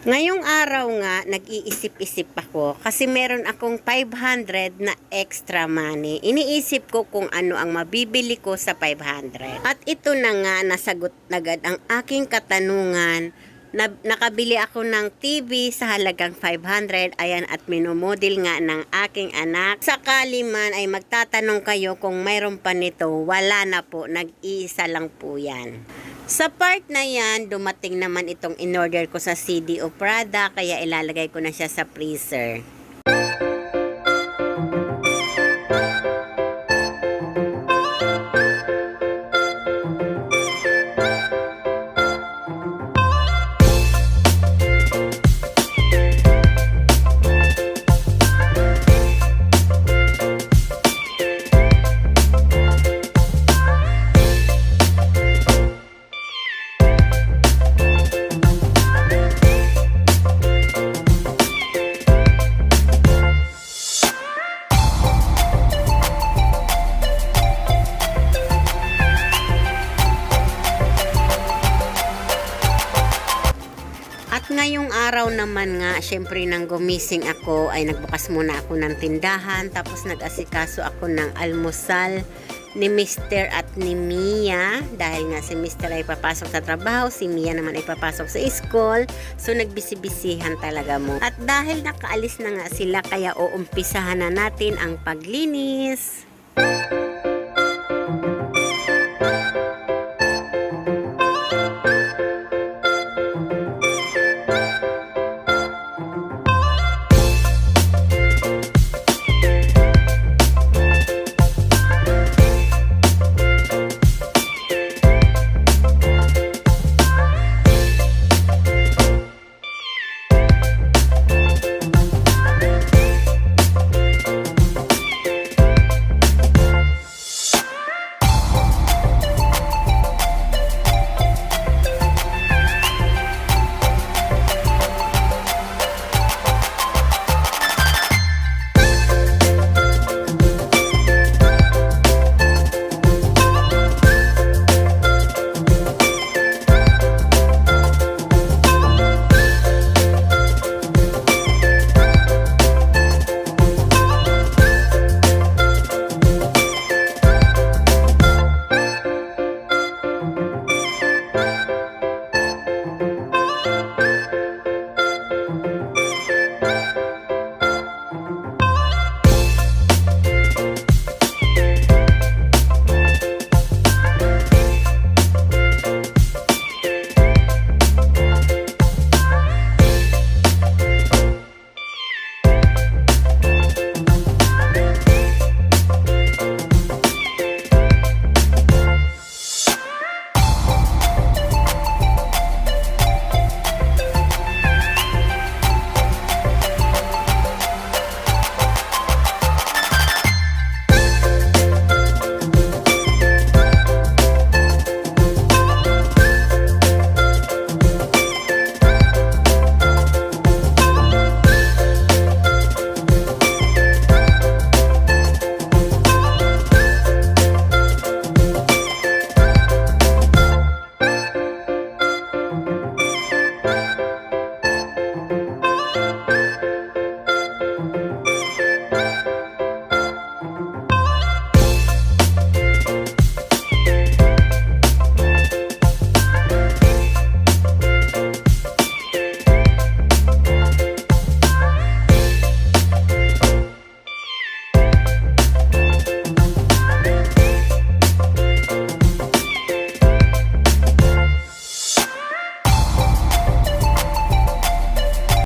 Ngayong araw nga, nag-iisip-isip ako kasi meron akong 500 na extra money. Iniisip ko kung ano ang mabibili ko sa 500. At ito na nga, nasagot agad ang aking katanungan. Na, nakabili ako ng TV sa halagang 500. Ayan, at minomodel nga ng aking anak. Sakali man ay magtatanong kayo kung mayroon pa nito, wala na po. Nag-iisa lang po yan. Sa part na yan, dumating naman itong in-order ko sa CDO Prada, kaya ilalagay ko na siya sa freezer. Ngayong araw naman nga, syempre nang gumising ako, ay nagbukas muna ako ng tindahan, tapos nag-asikaso ako ng almusal ni Mr. at ni Mia. Dahil nga si Mr. ay papasok sa trabaho, si Mia naman ay papasok sa school. So nagbisibisihan talaga mo. At dahil nakaalis na nga sila, kaya uumpisahan na natin ang paglinis.